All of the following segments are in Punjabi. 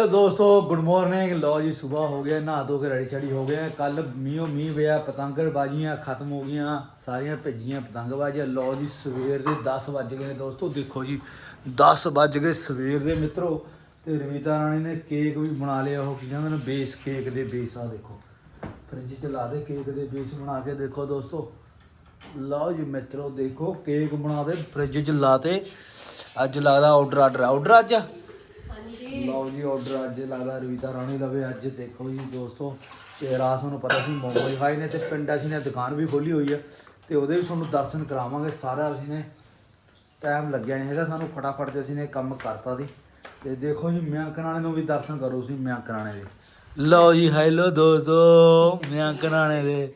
ਹੈਲੋ ਦੋਸਤੋ ਗੁੱਡ ਮਾਰਨਿੰਗ ਲੋ ਜੀ ਸਵੇਰ ਹੋ ਗਿਆ, ਨਹਾ ਧੋ ਕੇ ਰੈਡੀ ਛੜੀ ਹੋ ਗਏ। ਕੱਲ ਮੀਂਹ ਮੀਂਹ ਪਿਆ, ਪਤੰਗਬਾਜ਼ੀਆਂ ਖਤਮ ਹੋ ਗਈਆਂ, ਸਾਰੀਆਂ ਭੱਜੀਆਂ ਪਤੰਗਬਾਜ਼ੀਆਂ। ਲੋ ਜੀ, ਸਵੇਰ ਦੇ 10 ਵੱਜ ਗਏ ਨੇ ਦੋਸਤੋ। ਦੇਖੋ ਜੀ 10 ਵੱਜ ਗਏ ਸਵੇਰ ਦੇ ਮਿੱਤਰੋ। ਤੇ ਰਵੀਤਾ ਰਾਣੀ ਨੇ ਕੇਕ ਵੀ ਬਣਾ ਲਿਆ, ਉਹ ਕੀ ਕਹਿੰਦੇ ਨੇ, ਬੇਸ ਕੇਕ ਦੇ ਬੇਸ ਆ ਦੇਖੋ। ਫ੍ਰਿਜ 'ਚ ਲਾ ਦੇ ਕੇਕ ਦੇ ਬੇਸ ਬਣਾ ਕੇ ਦੇਖੋ ਦੋਸਤੋ। ਲਓ ਜੀ, ਮਿੱਤਰੋ, ਦੇਖੋ, ਕੇਕ ਬਣਾ ਦੇ, ਫ੍ਰਿਜ 'ਚ ਲਾ ਤੇ। ਅੱਜ ਲੱਗਦਾ ਆਰਡਰ ਆਰਡਰ ਆਰਡਰ ਅੱਜ? ਲਓ ਜੀ ਆਰਡਰ ਅੱਜ ਲੱਗਦਾ ਰਵੀਤਾ ਰਾਣੀ ਦਾ ਵੀ ਅੱਜ ਦੇਖੋ ਜੀ ਦੋਸਤੋ। ਤੇ ਰਾਤ ਨੂੰ ਪਤਾ ਸੀ ਮੁੰਬਈ ਹਾਈ ਨੇ ਤੇ ਪਿੰਡ ਅਸੀਂ ਨੇ ਦੁਕਾਨ ਵੀ ਖੋਲੀ ਹੋਈ ਆ। ਤੇ ਉਹਦੇ ਵੀ ਤੁਹਾਨੂੰ ਦਰਸ਼ਨ ਕਰਾਵਾਂਗੇ। ਸਾਰਾ ਅਸੀਂ ਨੇ ਟਾਈਮ ਲੱਗਿਆ ਨਹੀਂ ਹੈਗਾ ਸਾਨੂੰ ਫਟਾਫਟ ਤੇ ਅਸੀਂ ਨੇ ਕੰਮ ਕਰਤਾ ਦੀ ਤੇ ਦੇਖੋ ਜੀ ਮਿਆਂ ਕਰਾਣੇ ਨੂੰ ਵੀ ਦਰਸ਼ਨ ਕਰੋ ਤੁਸੀਂ ਮਿਆਂ ਕਰਾਣੇ ਦੇ। ਲਓ ਜੀ ਹੈਲੋ ਦੋਸਤੋ ਮਿਆਂ ਕਰਾਣੇ ਦੇ।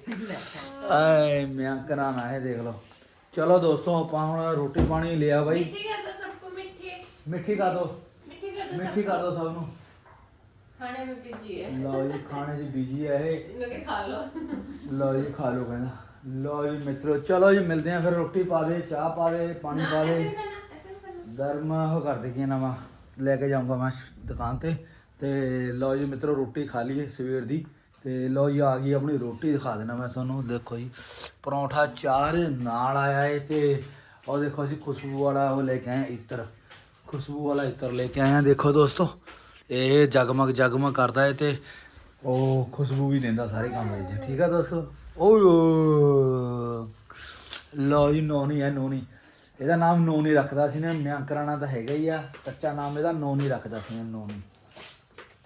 ਆਏ ਮਿਆਂ ਕਰਾਣਾ ਹੈ ਦੇਖ ਲਓ। ਚਲੋ ਦੋਸਤੋ ਆਪਾਂ ਹੁਣ ਰੋਟੀ ਪਾਣੀ ਲਿਆ ਬਾਈ। ਮਿੱਠੀ ਕਰ ਦੋ ਸਭ ਕੋ ਮਿੱਠੀ। ਮਿੱਠੀ ਕਰ ਦੋ। ਮਿੱਠੀ ਕਰ ਦੋ ਸਭ ਨੂੰ। ਖਾਣੇ ਵਿੱਚ ਬਿਜ਼ੀ ਹੈ। ਲਓ ਜੀ ਖਾਣੇ 'ਚ ਬਿਜ਼ੀ ਹੈ ਇਹ। ਲੋਕੇ ਖਾ ਲਓ। ਲਓ ਜੀ ਖਾ ਲਓ ਕਹਿੰਦਾ ਲਓ ਜੀ ਮਿੱਤਰੋ ਚਲੋ ਜੀ ਮਿਲਦੇ ਆਂ ਫਿਰ ਰੋਟੀ ਪਾ ਦੇ ਚਾਹ ਪਾ ਦੇ ਪਾਣੀ ਪਾ ਦੇ। ਗਰਮ ਹੋ ਕਰ ਦੇ ਕੀ ਨਵਾਂ? ਲੈ ਕੇ ਜਾਊਂਗਾ ਮੈਂ ਦੁਕਾਨ ਤੇ। ਤੇ ਲਓ ਜੀ ਮਿੱਤਰੋ ਰੋਟੀ ਖਾ ਲਈਏ ਸਵੇਰ ਦੀ। ਤੇ ਲਓ ਜੀ ਆ ਗਈ ਆਪਣੀ ਰੋਟੀ ਦਿਖਾ ਦੇਣਾ ਮੈਂ ਤੁਹਾਨੂੰ। ਦੇਖੋ ਜੀ ਪਰੌਂਠਾ ਚਾਰ ਨਾਲ ਆਇਆ ਏ ਤੇ ਉਹ ਦੇਖੋ ਅਸੀਂ ਖੁਸ਼ਬੂ ਵਾਲਾ ਉਹ ਲੈ ਕੇ ਆਏ ਇਤਰ ਖੁਸ਼ਬੂ ਵਾਲਾ ਇਤਰ ਲੈ ਕੇ ਆਏ ਆ ਦੇਖੋ ਦੋਸਤੋ, ਇਹ ਜਗਮਗ ਜਗਮਗ ਕਰਦਾ ਏ ਤੇ ਉਹ ਖੁਸ਼ਬੂ ਵੀ ਦਿੰਦਾ ਸਾਰੇ ਕੰਮ ਵਿੱਚ, ਠੀਕ ਆ ਦੋਸਤੋ? ਓਏ ਓਏ। ਲਓ ਜੀ, ਨੋਨੀ ਹੈ, ਨੋਨੀ। ਇਹਦਾ ਨਾਮ ਨੋਨੀ ਰੱਖਦਾ ਸੀ ਨੇ ਮਿਆਂ ਕਰਾਣਾ ਤਾਂ ਹੈਗਾ ਹੀ ਆ, ਕੱਚਾ ਨਾਮ ਇਹਦਾ ਨੋਨੀ ਰੱਖਦਾ ਸੀ ਨੋਨੀ।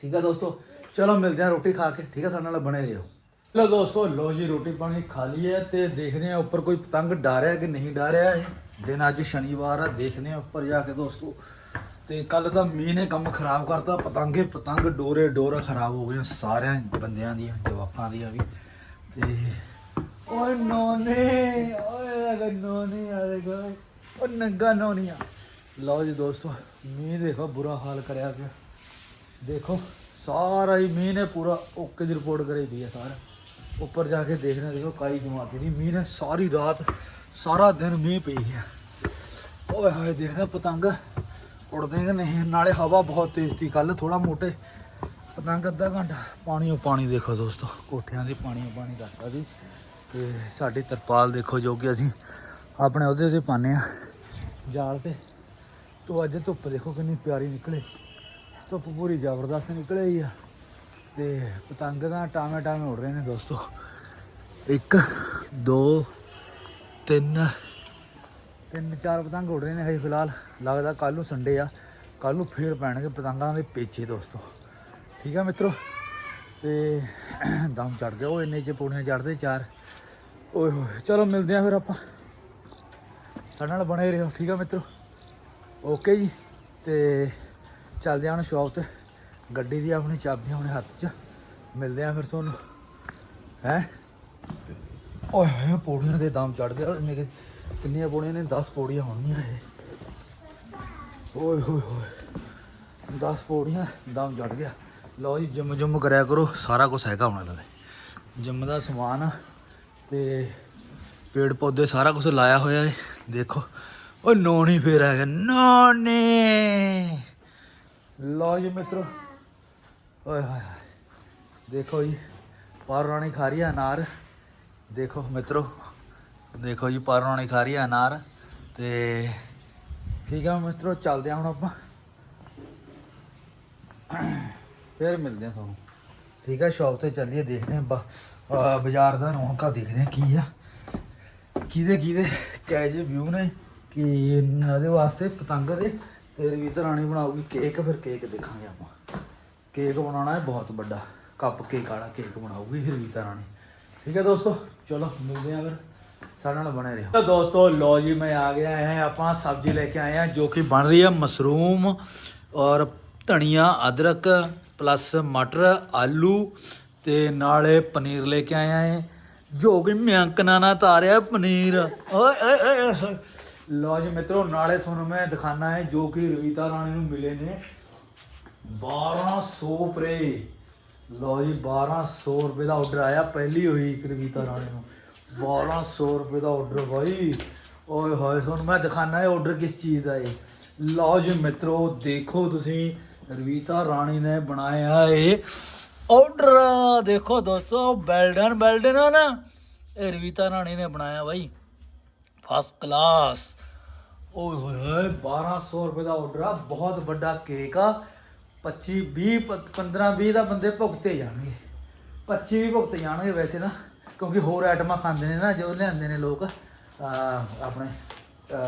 ਠੀਕ ਆ ਦੋਸਤੋ? ਚਲੋ ਮਿਲਦੇ ਆ ਰੋਟੀ ਖਾ ਕੇ, ਠੀਕ ਆ? ਸਾਡੇ ਨਾਲ ਬਣੇ ਰਹੋ। ਲੋ ਦੋਸਤੋ ਲੋ ਜੀ ਰੋਟੀ ਪਾਣੀ ਖਾ ਲਈ ਹੈ ਤੇ ਦੇਖਦੇ ਆ ਉੱਪਰ ਕੋਈ ਪਤੰਗ ਡਾਰਿਆ ਕਿ ਨਹੀਂ ਡਾਰਿਆ ਇਹ। ਦਿਨ ਅੱਜ ਸ਼ਨੀਵਾਰ ਆ, ਦੇਖਦੇ ਆ ਉੱਪਰ ਜਾ ਕੇ ਦੋਸਤੋ। ਤੇ ਕੱਲ ਤਾਂ ਮੀਂਹ ਨੇ ਕੰਮ ਖਰਾਬ ਕਰਤਾ, ਪਤੰਗੇ ਪਤੰਗ ਡੋਰੇ ਡੋਰਾ ਖਰਾਬ ਹੋ ਗਏ ਸਾਰਿਆਂ ਬੰਦਿਆਂ ਦੀਆਂ, ਜਵਾਕਾਂ ਦੀਆਂ ਵੀ। ਤੇ ਓਏ ਨੋਨੇ, ਓਏ ਅਗਰ ਨੋਨੇ ਆ ਦੇਖੋ ਓ ਨੰਗਾ ਨੋਨੀਆ। ਲਓ ਜੀ ਦੋਸਤੋ, ਮੀਂਹ ਦੇਖੋ ਬੁਰਾ ਹਾਲ ਕਰਿਆ ਪਿਆ। ਦੇਖੋ, ਸਾਰਾ ਹੀ ਮੀਂਹ ਨੇ ਪੂਰਾ ਓਕੇ ਦੀ ਰਿਪੋਰਟ ਕਰੀ ਦੀ ਹੈ ਸਾਰਾ ਉੱਪਰ ਜਾ ਕੇ ਦੇਖਣਾ ਦੇਖੋ ਕਾਈ ਜਮਾਤੀ ਦੀ ਮੀਂਹ ਨੇ ਸਾਰੀ ਰਾਤ, ਸਾਰਾ ਦਿਨ ਮੀਂਹ ਪਈ ਗਿਆ। ਓਏ ਹੋਏ, ਦੇਖਦਾ ਪਤੰਗ ਉੜਦੇ ਕਿ ਨਹੀਂ? ਨਾਲੇ ਹਵਾ ਬਹੁਤ ਤੇਜ਼ ਸੀ ਕੱਲ ਥੋੜਾ ਮੋਟੇ। ਪਤੰਗ ਅੱਧਾ ਘੰਟਾ। ਪਾਣੀ ਉਹ ਪਾਣੀ ਦੇਖੋ ਦੋਸਤੋ, ਕੋਠਿਆਂ ਦੇ ਪਾਣੀ ਉਹ ਪਾਣੀ ਕਰਤਾ ਸੀ। ਤੇ ਸਾਡੀ ਤਰਪਾਲ ਦੇਖੋ ਜੋ ਕਿ ਅਸੀਂ ਆਪਣੇ ਉਹਦੇ ਤੇ ਪਾਉਂਦੇ ਆ ਜਾਲ ਤੇ। ਤੋ ਅੱਜ ਧੁੱਪ ਦੇਖੋ ਕਿੰਨੀ ਪਿਆਰੀ ਨਿਕਲੇ। ਧੁੱਪ ਪੂਰੀ ਜ਼ਬਰਦਸਤ ਨਿਕਲੇ ਹੀ ਆ। ਤੇ ਪਤੰਗ ਤਾਂ ਟਾਵੇਂ ਟਾਵੇਂ ਉੜ ਰਹੇ ਨੇ ਦੋਸਤੋ। 1 2 3 ਤਿੰਨ, ਚਾਰ ਪਤੰਗ ਉੜ ਰਹੇ ਨੇ ਹਜੇ ਫਿਲਹਾਲ। ਲੱਗਦਾ ਕੱਲ ਨੂੰ ਸੰਡੇ ਆ। ਕੱਲ ਨੂੰ ਫੇਰ ਪੈਣਗੇ ਪਤੰਗਾਂ ਦੇ ਪੇਚੇ ਦੋਸਤੋ। ਠੀਕ ਆ ਮਿੱਤਰੋ? ਤੇ ਦਮ ਚੜ ਗਿਆ। ਉਹ ਇੰਨੇ ਚ ਪੌੜੀਆਂ ਚੜਦੇ ਚਾਰ। ਓਏ ਹੋਏ, ਚਲੋ ਮਿਲਦੇ ਆ ਫਿਰ ਆਪਾਂ। ਸਾਡੇ ਨਾਲ ਬਣੇ ਰਹੋ। ਠੀਕ ਆ ਮਿੱਤਰੋ? ਓਕੇ ਜੀ। ਤੇ ਚੱਲਦੇ ਆ ਹੁਣ ਸ਼ਾਪ ਤੇ। ਗੱਡੀ ਦੀ ਆਪਣੀ ਚਾਬੀ ਆਪਣੇ ਹੱਥ 'ਚ। ਮਿਲਦੇ ਆ ਫਿਰ ਤੁਹਾਨੂੰ। ਹੈ? ਓਏ ਹੋਏ, ਪੌੜੀਆਂ ਦੇ ਦਮ ਚੜ ਗਿਆ ਮੇਰੇ ਕਿੰਨੀਆਂ ਪੌੜੀਆਂ ਨੇ? 10 ਪੌੜੀਆਂ ਹੋਣਗੀਆਂ ਇਹ। ਓਏ ਹੋਏ ਹੋਏ 10 ਪੌੜੀਆਂ, ਦਮ ਚੜ ਗਿਆ। ਲਓ ਜੀ, ਜਿੰਮ ਜੁੰਮ ਕਰਿਆ ਕਰੋ। ਸਾਰਾ ਕੁਝ ਹੈਗਾ ਹੁਣ ਲਵੇ ਜਿੰਮ ਦਾ ਸਮਾਨ ਆ ਤੇ ਪੇੜ ਪੌਦੇ ਸਾਰਾ ਕੁਝ ਲਾਇਆ ਹੋਇਆ ਹੈ ਦੇਖੋ। ਉਹ ਨੋਣੀ ਫੇਰ ਆ ਗਿਆ ਨੋਨੇ! ਲਓ ਜੀ ਮਿੱਤਰੋ। ਓਏ ਹਾਏ ਹਾਏ। ਦੇਖੋ ਜੀ, ਪਾਰ ਰਾਣੀ ਖਾ ਰਹੀ ਹੈ ਅਨਾਰ। ਦੇਖੋ ਮਿੱਤਰੋ, ਦੇਖੋ ਜੀ, ਪਾਰ ਰਾਣੀ ਖਾ ਰਹੀ ਹੈ ਅਨਾਰ। ਤੇ ਠੀਕ ਆ ਮਿੱਤਰੋ, ਚੱਲਦੇ ਆ ਹੁਣ ਆਪਾਂ। ਫੇਰ ਮਿਲਦੇ ਆ ਤੁਹਾਨੂੰ। ਠੀਕ ਆ ਸ਼ਾਪ ਤੇ ਚੱਲੀਏ, ਦੇਖਦੇ ਆ ਬਾ- ਬਾਜ਼ਾਰ ਦਾ ਰੌਣਕਾਂ ਦੇਖਦੇ ਆ ਕੀ ਆ। ਕਿਹਦੇ ਕਿਹਦੇ ਕੈ ਜੇ ਵਿਊ ਨੇ, ਕਿ ਇਹਦੇ ਵਾਸਤੇ ਪਤੰਗ ਦੇ। ਤੇ ਰਵੀਤ ਰਾਣੀ ਬਣਾਉਗੀ ਕੇਕ ਫਿਰ ਕੇਕ ਦੇਖਾਂਗੇ ਆਪਾਂ। ਕੇਕ ਬਣਾਉਣਾ ਹੈ, ਬਹੁਤ ਵੱਡਾ। ਕੱਪ ਕੇਕ ਵਾਲਾ ਕੇਕ ਬਣਾਉਗੀ ਫਿਰ ਰਵੀਤਾ ਰਾਣੀ। ਠੀਕ ਹੈ ਦੋਸਤੋ, ਚਲੋ ਮਿਲਦੇ ਆਂ ਫਿਰ। ਸਾਡੇ ਨਾਲ ਬਣੇ ਰਹੋ। ਤਾਂ ਦੋਸਤੋ ਲੋ ਜੀ, ਮੈਂ ਆ ਗਿਆ ਹੈ। ਆਪਾਂ ਸਬਜ਼ੀ ਲੈ ਕੇ ਆਏ ਹਾਂ, ਜੋ ਕਿ ਬਣ ਰਹੀ ਹੈ ਮਸ਼ਰੂਮ ਔਰ ਧਨੀਆ, ਅਦਰਕ ਪਲੱਸ ਮਟਰ, ਆਲੂ ਤੇ ਨਾਲੇ ਪਨੀਰ ਲੈ ਕੇ ਆਏ ਆ ਜੋ ਕਿ ਮਿਆਂਕਨਾ ਨਾ ਤਾਰਿਆ ਪਨੀਰ। ਓਏ ਓਏ ਓਏ ਲਓ ਜੀ ਮਿੱਤਰੋ, ਨਾਲੇ ਤੁਹਾਨੂੰ ਮੈਂ ਦਿਖਾਣਾ ਹੈ ਜੋ ਕਿ ਰਵੀਤਾ ਰਾਣੀ ਨੂੰ ਮਿਲੇ ਨੇ। 1200 ਪਰੇ ਲਓ ਜੀ 1200 ਰੁਪਏ ਦਾ ਆਰਡਰ ਆਇਆ, ਪਹਿਲੀ ਹੋਈ ਇੱਕ ਰਵੀਤਾ ਰਾਣੀ ਨੂੰ। 1200 ਰੁਪਏ ਦਾ ਆਰਡਰ ਬਾਈ। ਓਏ ਹੋਏ, ਤੁਹਾਨੂੰ ਮੈਂ ਦਿਖਾਣਾ ਹੈ ਆਰਡਰ ਕਿਸ ਚੀਜ਼ ਦਾ ਏ। ਲਓ ਜੀ ਮਿੱਤਰੋ, ਦੇਖੋ ਤੁਸੀਂ, ਰਵੀਤਾ ਰਾਣੀ ਨੇ ਬਣਾਇਆ ਏ ਆਰਡਰ ਦੇਖੋ ਦੋਸਤੋ ਬੈਲਡਨ ਬੈਲਡਨ ਆ ਨਾ। ਇਹ ਰਵੀਤਾ ਰਾਣੀ ਨੇ ਬਣਾਇਆ ਬਾਈ। ਫਸਟ ਕਲਾਸ ਓਏ ਹੋਏ ਹੋਏ 1200 ਰੁਪਏ ਦਾ ਆਰਡਰ ਆ। ਬਹੁਤ ਵੱਡਾ ਕੇਕ ਆ। 25 20 15 20 ਦਾ ਬੰਦੇ ਭੁਗਤੇ ਜਾਣਗੇ। 25 ਵੀ ਭੁਗਤੇ ਜਾਣਗੇ ਵੈਸੇ ਨਾ ਕਿਉਂਕਿ ਹੋਰ ਆਈਟਮਾਂ ਖਾਂਦੇ ਨੇ ਨਾ ਜੋ ਲਿਆਂਦੇ ਨੇ ਲੋਕ ਆਪਣੇ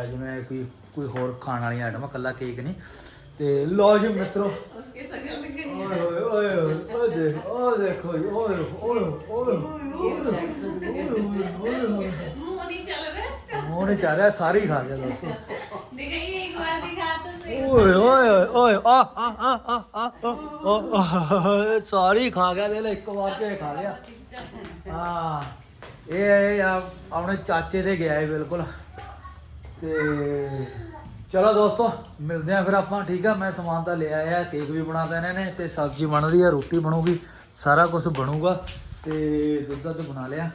ਜਿਵੇਂ ਕੋਈ ਕੋਈ ਹੋਰ ਖਾਣ ਵਾਲੀਆਂ ਆਈਟਮਾਂ ਕੱਲਾ ਕੇਕ ਨਹੀਂ। ਤੇ ਲੋ ਜੀ ਮਿੱਤਰੋ। ਉਸਕੇ ਸਗਲ ਲੱਗੇ ਓਏ ਓਏ ਓਏ ਓਏ ਦੇਖ ਓ ਦੇਖੋ ਓਏ ਓਏ ਓਏ ਓਏ ਓਏ ਓਏ ਓਏ। ਮੂੰਹ ਨਹੀਂ ਚੱਲ ਰਿਹਾ ਸਾਰੀ ਖਾ ਗਿਆ ਦੋਸਤੋ। ਓਏ ਓਏ ਓਏ, ਆ ਆ ਆ ਆ ਆ ਸਾਰੀ ਖਾ ਗਿਆ ਦੇ ਲੈ, ਇੱਕ ਵਾਰ ਕੇ ਖਾ ਲਿਆ ਹਾਂ, ਇਹ ਇਹ, ਆ- ਆਪਣੇ ਚਾਚੇ ਦੇ ਗਿਆ ਹੈ ਬਿਲਕੁਲ। ਤੇ ਚਲੋ ਦੋਸਤੋ, ਮਿਲਦੇ ਆ ਫਿਰ ਆਪਾਂ, ਠੀਕ ਆ? ਮੈਂ ਸਮਾਨ ਤਾਂ ਲਿਆ ਆਇਆ, ਕੇਕ ਵੀ ਬਣਾਤਾ ਇਹਨਾਂ ਨੇ, ਤੇ ਸਬਜ਼ੀ ਬਣ ਰਹੀ ਆ, ਰੋਟੀ ਬਣੂਗੀ, ਸਾਰਾ ਕੁਝ ਬਣੂਗਾ, ਤੇ ਦੁੱਧ ਦੁੱਧ ਬਣਾ ਲਿਆ।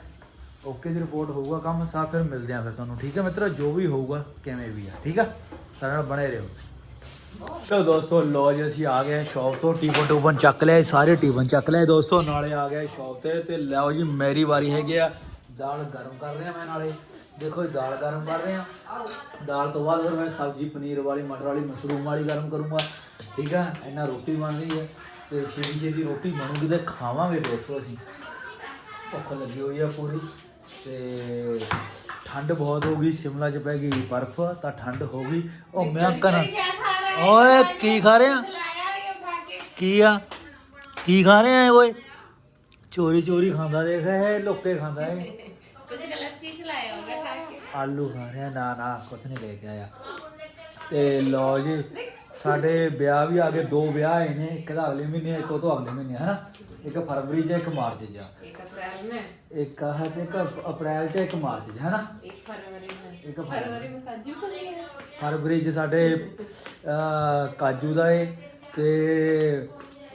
ਓਕੇ ਦੀ ਰਿਪੋਰਟ ਹੋਊਗਾ ਕੰਮ, ਸਾ, ਫਿਰ ਮਿਲਦੇ ਆ ਫਿਰ ਤੁਹਾਨੂੰ, ਠੀਕ ਆ ਮਿੱਤਰੋ? ਜੋ ਵੀ ਹੋਊਗਾ, ਕਿਵੇਂ ਵੀ ਆ, ਠੀਕ ਆ? ਸਾਡੇ ਨਾਲ ਬਣੇ ਰਹੋ। ਚਲੋ ਦੋਸਤੋ ਲੋ ਜੀ, ਅਸੀਂ ਆ ਗਏ ਸ਼ਾਪ ਤੋਂ, ਟੀਫਨ ਟੂਫਨ ਚੱਕ ਲਿਆ ਸਾਰੇ ਟੀਫਨ ਚੱਕ ਲਿਆ ਦੋਸਤੋ, ਨਾਲੇ ਆ ਗਏ ਸ਼ਾਪ ਤੇ ਤੇ ਲਓ ਜੀ, ਮੇਰੀ ਵਾਰੀ ਹੈਗੀ ਆ, ਦਾਲ ਗਰਮ ਕਰ ਰਿਹਾ ਮੈਂ ਨਾਲੇ। ਦੇਖੋ ਜੀ, ਦਾਲ ਗਰਮ ਕਰ ਰਹੇ ਆ ਦਾਲ ਤੋਂ ਬਾਅਦ ਫਿਰ ਮੈਂ ਸਬਜ਼ੀ ਪਨੀਰ ਵਾਲੀ, ਮਟਰ ਵਾਲੀ, ਮਸ਼ਰੂਮ ਵਾਲੀ ਗਰਮ ਕਰੂੰਗਾ, ਠੀਕ ਆ? ਇਹਨਾਂ ਰੋਟੀ ਬਣ ਰਹੀ ਹੈ, ਤੇ ਛੇਤੀ ਛੇਤੀ ਰੋਟੀ ਬਣੂਗੀ ਤੇ ਖਾਵਾਂਗੇ ਦੋਸਤੋ ਅਸੀਂ। ਭੁੱਖ ਲੱਗੀ ਹੋਈ ਆ ਪੂਰੀ, ਤੇ ਠੰਡ ਬਹੁਤ ਹੋ ਗਈ ਸ਼ਿਮਲਾ 'ਚ ਪੈ ਗਈ ਬਰਫ਼ ਤਾਂ ਠੰਡ ਹੋ ਗਈ। ਉਹ ਮੈਂ ਕਰਾਂ ਓਏ ਕੀ ਖਾ ਰਿਹਾ ਕੀ। ਆ? ਕੀ ਖਾ ਰਿਹਾ ਓਏ? ਚੋਰੀ ਚੋਰੀ ਖਾਂਦਾ ਦੇਖ ਇਹ ਲੋਕੇ ਖਾਂਦਾ ਏ ਆਲੂ ਖਾ ਰਿਹਾ ਨਾ ਨਾ ਕੁਛ ਨਹੀਂ ਲੈ ਕੇ ਆਇਆ। ਤੇ ਲੋ ਜੀ। ਸਾਡੇ ਵਿਆਹ ਵੀ ਆ ਗਏ ਦੋ ਵਿਆਹ ਆਏ ਨੇ ਇੱਕ ਤਾਂ ਅਗਲੇ ਮਹੀਨੇ ਇੱਕ ਉਹ ਤੋਂ ਅਗਲੇ ਮਹੀਨੇ ਹੈ ਨਾ ਇੱਕ ਫਰਵਰੀ ਚ ਇੱਕ ਮਾਰਚ ਚ ਆ। एक अप्रैल में ਇੱਕ ਆਹ ਤੇ ਇੱਕ ਅਪ੍ਰੈਲ ਚ ਇੱਕ ਮਾਰਚ ਚ ਹੈ ਨਾ एक फरवरी में एक फरवरी में काजू खुलेगा ਫਰਵਰੀ ਚ ਸਾਡੇ ਅਹ, ਕਾਜੂ ਦਾ ਏ ਤੇ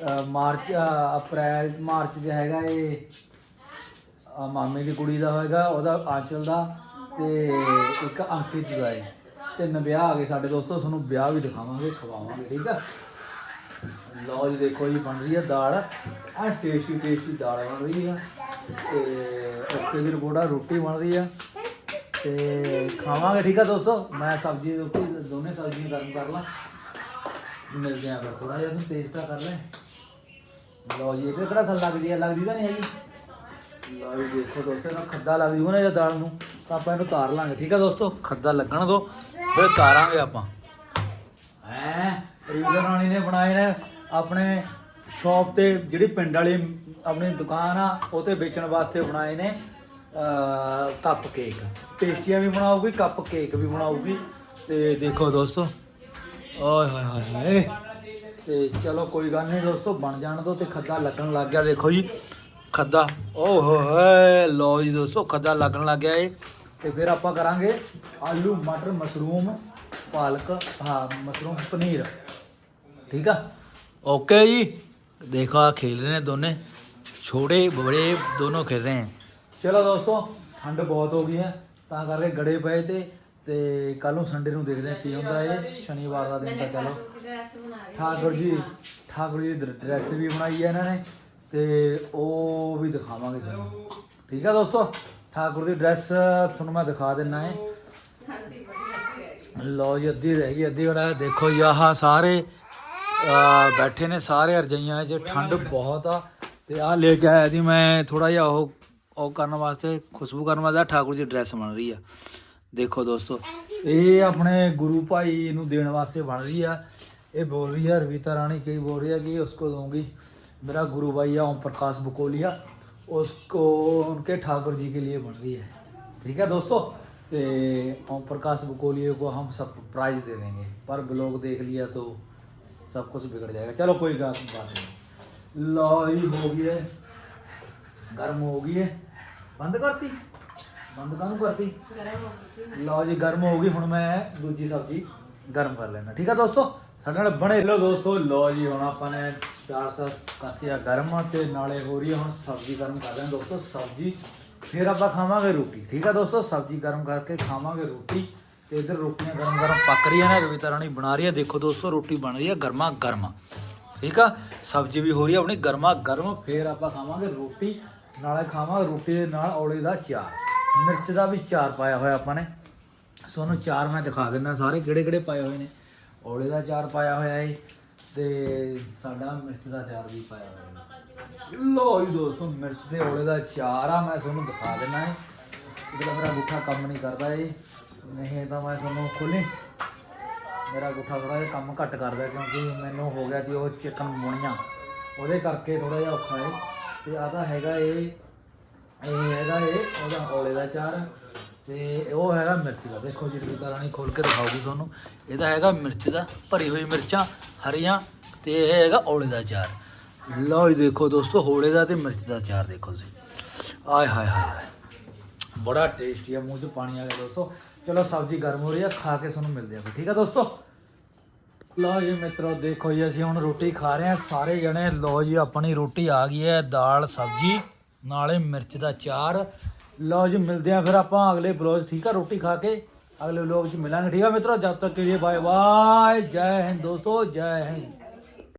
ਅਹ, ਮਾਰਚ ਅਹ, ਅਪ੍ਰੈਲ ਮਾਰਚ ਚ ਹੈਗਾ ਏ ਅਹ, ਮਾਮੇ ਦੀ ਕੁੜੀ ਦਾ ਹੋਏਗਾ ਉਹਦਾ ਆਂਚਲ ਦਾ ਤੇ ਇੱਕ ਅੰਕਿਤ ਦਾ ਏ ਤਿੰਨ ਵਿਆਹ ਆ ਗਏ ਸਾਡੇ ਦੋਸਤੋ, ਤੁਹਾਨੂੰ ਵਿਆਹ ਵੀ ਦਿਖਾਵਾਂਗੇ, ਖਵਾਵਾਂਗੇ, ਠੀਕ ਆ? ਲਓ ਜੀ, ਦੇਖੋ ਜੀ, ਬਣ ਰਹੀ ਆ ਦਾਲ। ਆ ਟੇਸਟੀ ਟੇਸਟੀ ਦਾਲ ਬਣ ਰਹੀ ਆ। ਤੇ ਉੱਤੇ ਵੀ ਰਿਪੋਰਟ ਰੋਟੀ ਬਣ ਰਹੀ ਆ। ਤੇ ਖਾਵਾਂਗੇ, ਠੀਕ ਆ ਦੋਸਤੋ? ਮੈਂ ਸਬਜ਼ੀ ਰੋਟੀ ਦੋਨੇ ਸਬਜ਼ੀਆਂ ਗਰਮ ਕਰ ਲਾਂ। ਮਿਲਦੇ ਆ ਫਿਰ ਥੋੜਾ ਜਿਹਾ ਨੂੰ ਟੇਸਟ ਤਾਂ ਕਰ ਲੈ। ਲਓ ਜੀ ਇਹ ਕਿਹੜਾ ਥੱਲ ਲੱਗਦੀ ਆ? ਲੱਗਦੀ ਤਾਂ ਨਹੀਂ ਹੈਗੀ। ਲਓ ਜੀ, ਦੇਖੋ ਦੋਸਤੋ ਨਾ ਖੱਦਾ ਲੱਗਦੀ ਹੋਣਾ ਜਾਂ ਦਾਲ ਨੂੰ। ਤਾਂ ਆਪਾਂ ਇਹਨੂੰ ਤਾਰ ਲਾਂਗੇ, ਠੀਕ ਆ ਦੋਸਤੋ? ਖੱਦਾ ਲੱਗਣ ਦੋ। ਫਿਰ ਤਾਰਾਂਗੇ ਆਪਾਂ। ਹੈ? ਰੀਜ਼ਨ ਰਾਣੀ ਨੇ ਬਣਾਏ ਨੇ ਆਪਣੇ ਸ਼ਾਪ ਤੇ ਜਿਹੜੀ ਪਿੰਡ ਵਾਲੀ ਆਪਣੀ ਦੁਕਾਨ ਆ, ਉਹ ਤੇ ਵੇਚਣ ਵਾਸਤੇ ਬਣਾਏ ਨੇ ਕੱਪ ਕੇਕ। ਪੇਸਟੀਆਂ ਵੀ ਬਣਾਉਗੀ ਕੱਪ ਕੇਕ ਵੀ ਬਣਾਉਗੀ ਤੇ ਦੇਖੋ ਦੋਸਤੋ, ਓਏ ਹੋਏ ਹੋਏ ਹੋਏ। ਤੇ ਚਲੋ ਕੋਈ ਗੱਲ ਨਹੀਂ ਦੋਸਤੋ, ਬਣ ਜਾਣ ਦੋ ਤੇ ਖੱਦਾ ਲੱਗਣ ਲੱਗ ਗਿਆ। ਦੇਖੋ ਜੀ, ਖੱਦਾ। ਓ ਹੋਏ ਲੋ ਜੀ ਦੋਸਤੋ, ਖੱਦਾ ਲੱਗਣ ਲੱਗ ਗਿਆ ਏ ਤੇ ਫਿਰ ਆਪਾਂ ਕਰਾਂਗੇ ਆਲੂ ਮਟਰ ਮਸ਼ਰੂਮ ਪਾਲਕ ਹਾਂ ਮਸ਼ਰੂਮ ਪਨੀਰ ਠੀਕ ਆ ਓਕੇ ਜੀ ਦੇਖੋ ਆ खेल रहे हैं दोनों छोटे बड़े दोनों खेल रहे हैं ਚਲੋ ਦੋਸਤੋ ਠੰਡ ਬਹੁਤ ਹੋ ਗਈ ਹੈ ਤਾਂ ਕਰਕੇ ਗੜੇ ਪਏ ਤੇ ਤੇ ਕੱਲ ਨੂੰ ਸੰਡੇ ਨੂੰ ਦੇਖਦੇ ਹਾਂ ਕੀ ਹੁੰਦਾ ਏ ਸ਼ਨੀਵਾਰ ਦਾ ਦਿਨ ਤਾਂ ਚਲੋ ड्रेस बना रही ਠਾਕੁਰ ਜੀ ਠਾਕੁਰ ਜੀ ਦੀ ਡਰੈਸ ਵੀ ਬਣਾਈ ਹੈ ਇਹਨਾਂ ਨੇ ਤੇ ਉਹ ਵੀ ਦਿਖਾਵਾਂਗੇ ਤੁਹਾਨੂੰ ਠੀਕ ਆ ਦੋਸਤੋ? ਠਾਕੁਰ ਦੀ ਡਰੈਸ ਤੁਹਾਨੂੰ ਮੈਂ ਦਿਖਾ ਦਿੰਨਾ ਹੈ ਲੋ ਜੀ, ਅੱਧੀ ਰਹਿ ਗਈ, ਅੱਧੀ ਬੜਾ ਦੇਖੋ ਜੀ, ਆਹ ਸਾਰੇ ਬੈਠੇ ਨੇ ਸਾਰੇ ਅਰਜਈਆਂ 'ਚ ਠੰਡ ਬਹੁਤ ਆ। ਤੇ ਆਹ ਲੈ ਕੇ ਆਇਆ ਸੀ ਮੈਂ ਥੋੜਾ ਜਿਹਾ ਉਹ ਉਹ ਕਰਨ ਵਾਸਤੇ, ਖੁਸ਼ਬੂ ਕਰਨ ਵਾਸਤੇ ਠਾਕੁਰ ਜੀ ਡਰੈਸ ਬਣ ਰਹੀ ਆ। ਦੇਖੋ ਦੋਸਤੋ, ਇਹ ਆਪਣੇ ਗੁਰੂ ਭਾਈ ਨੂੰ ਦੇਣ ਵਾਸਤੇ ਬਣ ਰਹੀ ਆ। ਇਹ ਬੋਲ ਰਹੀ ਆ, ਰਵੀਤਾ ਰਾਣੀ ਕਈ ਬੋਲ ਰਹੀ ਹੈ ਕਿ ਉਸ ਉਸਕੋ ਦਊਂਗੀ। ਮੇਰਾ ਗੁਰੂ ਭਾਈ ਆ, ਓਮ ਪ੍ਰਕਾਸ਼ ਬਕੋਲੀਆ। उसको उनके ठाकुर जी के लिए बन रही है ठीक है दोस्तों ते ओम प्रकाश बकोलिए को हम सब प्राइज दे देंगे पर ब्लॉग देख लिया तो सब कुछ बिगड़ जाएगा चलो कोई बात नहीं लॉई हो गई है गर्म हो गई है ਬੰਦ ਕਰਤੀ ਬੰਦ ਕਾਹਨੂੰ ਕਰਤੀ ਲਓ ਜੀ ਗਰਮ ਹੋ ਗਈ ਹੁਣ ਮੈਂ ਦੂਜੀ ਸਬਜ਼ੀ ਗਰਮ ਕਰ ਲੈਣਾ ਠੀਕ ਆ ਦੋਸਤੋ ਸਾਡੇ ਨਾਲ ਬਣੇ ਲਓ ਦੋਸਤੋ ਲਓ ਜੀ ਹੁਣ ਆਪਾਂ ਨੇ ਦਾਲ ਤਾਂ ਕਰਤੀ ਆ ਗਰਮ ਤੇ ਨਾਲੇ ਹੋ ਰਹੀ ਆ ਹੁਣ ਸਬਜ਼ੀ ਗਰਮ ਕਰ ਰਹੇ ਹਾਂ ਦੋਸਤੋ, ਸਬਜ਼ੀ ਫਿਰ ਆਪਾਂ ਖਾਵਾਂਗੇ ਰੋਟੀ। ਠੀਕ ਆ ਦੋਸਤੋ, ਸਬਜ਼ੀ ਗਰਮ ਕਰਕੇ ਖਾਵਾਂਗੇ ਰੋਟੀ ਤੇ ਇਧਰ ਰੋਟੀਆਂ ਗਰਮ ਗਰਮ ਪੱਕ ਰਹੀਆਂ ਨੇ ਰਵਿਤਾ ਰਾਣੀ ਬਣਾ ਰਹੀ ਹੈ ਦੇਖੋ ਦੋਸਤੋ, ਰੋਟੀ ਬਣ ਰਹੀ ਆ ਗਰਮਾ ਗਰਮ। ਠੀਕ ਆ? ਸਬਜ਼ੀ ਵੀ ਹੋ ਰਹੀ ਆ ਆਪਣੀ ਗਰਮਾ ਗਰਮ। ਫਿਰ ਆਪਾਂ ਖਾਵਾਂਗੇ ਰੋਟੀ, ਨਾਲੇ ਖਾਵਾਂਗੇ ਰੋਟੀ ਦੇ ਨਾਲ ਔਲੇ ਦਾ ਚਾਰ। ਮਿਰਚ ਦਾ ਵੀ ਚਾਰ ਪਾਇਆ ਹੋਇਆ ਆਪਾਂ ਨੇ। ਤੁਹਾਨੂੰ ਚਾਰ ਮੈਂ ਦਿਖਾ ਦਿੰਦਾ, ਸਾਰੇ ਕਿਹੜੇ ਕਿਹੜੇ ਪਾਏ ਹੋਏ ਨੇ। ਔਲੇ ਦਾ ਚਾਰ ਪਾਇਆ ਹੋਇਆ ਏ। ਤੇ ਸਾਡਾ ਮਿਰਚ ਦਾ ਚਾਰ ਵੀ ਪਾਇਆ ਹੋਇਆ ਹੈ। ਲੋ ਜੀ ਦੋਸਤੋ, ਮਿਰਚ ਤੇ ਔਲੇ ਦਾ ਚਾਰ ਆ, ਮੈਂ ਤੁਹਾਨੂੰ ਦਿਖਾ ਦਿੰਦਾ ਏ ਜਿਹੜਾ ਮੇਰਾ ਗੁੱਠਾ ਕੰਮ ਨਹੀਂ ਕਰਦਾ ਏ ਨਹੀਂ ਤਾਂ ਮੈਂ ਤੁਹਾਨੂੰ ਖੋਲੀ ਮੇਰਾ ਗੁੱਠਾ ਥੋੜਾ ਜਿਹਾ ਕੰਮ ਘੱਟ ਕਰਦਾ ਕਿਉਂਕਿ ਮੈਨੂੰ ਹੋ ਗਿਆ ਸੀ ਉਹ ਚਿਕਨ ਮੋਣੀਆਂ ਉਹਦੇ ਕਰਕੇ ਥੋੜਾ ਜਿਹਾ ਔਖਾ ਏ ਤੇ ਆ ਤਾਂ ਹੈਗਾ ਇਹ ਇਹ ਹੈਗਾ ਇਹ, ਉਹਦਾ ਔਲੇ ਦਾ ਚਾਰ ਤੇ ਉਹ ਹੈਗਾ ਮਿਰਚ ਦਾ। ਦੇਖੋ ਜੀ ਰਿਤਾ ਰਾਣੀ ਖੋਲ ਕੇ ਦਿਖਾਊਗੀ ਤੁਹਾਨੂੰ। ਇਹਦਾ ਹੈਗਾ ਮਿਰਚ ਦਾ, ਭਰੀ ਹੋਈ ਮਿਰਚਾਂ, ਹਰੀਆਂ ਤੇ ਇਹ ਹੈਗਾ ਔਲੇ ਦਾ ਚਾਰ ਲਓ ਜੀ, ਦੇਖੋ ਦੋਸਤੋ, ਔਲੇ ਦਾ ਤੇ ਮਿਰਚ ਦਾ ਚਾਰ ਦੇਖੋ ਤੁਸੀਂ। ਆਏ ਹਾਏ ਹਾਏ ਬੜਾ ਟੇਸਟੀ ਆ, ਮੂੰਹ 'ਚ ਪਾਣੀ ਆ ਗਿਆ ਦੋਸਤੋ। ਚਲੋ, ਸਬਜ਼ੀ ਗਰਮ ਹੋ ਰਹੀ ਆ, ਖਾ ਕੇ ਤੁਹਾਨੂੰ ਮਿਲਦੇ ਆ ਠੀਕ ਆ ਦੋਸਤੋ? ਲਓ ਜੀ ਮਿੱਤਰੋ, ਦੇਖੋ ਜੀ, ਅਸੀਂ ਹੁਣ ਰੋਟੀ ਖਾ ਰਹੇ ਹਾਂ ਸਾਰੇ ਜਣੇ, ਲਓ ਜੀ, ਆਪਣੀ ਰੋਟੀ ਆ ਗਈ ਹੈ ਦਾਲ, ਸਬਜ਼ੀ, ਨਾਲੇ ਮਿਰਚ ਦਾ ਚਾਰ ਲਓ ਜੀ, ਮਿਲਦੇ ਆ ਫਿਰ ਆਪਾਂ ਅਗਲੇ ਬਲੌਗ ਠੀਕ ਆ? ਰੋਟੀ ਖਾ ਕੇ ਅਗਲੇ ਬਲੌਗ 'ਚ ਮਿਲਾਂਗੇ, ਠੀਕ ਆ ਮਿੱਤਰੋ? ਜਦ ਤੱਕ ਕੇ ਲਈ ਬਾਏ ਬਾਏ ਜੈ ਹਿੰਦ ਦੋਸਤੋ, ਜੈ ਹਿੰਦ।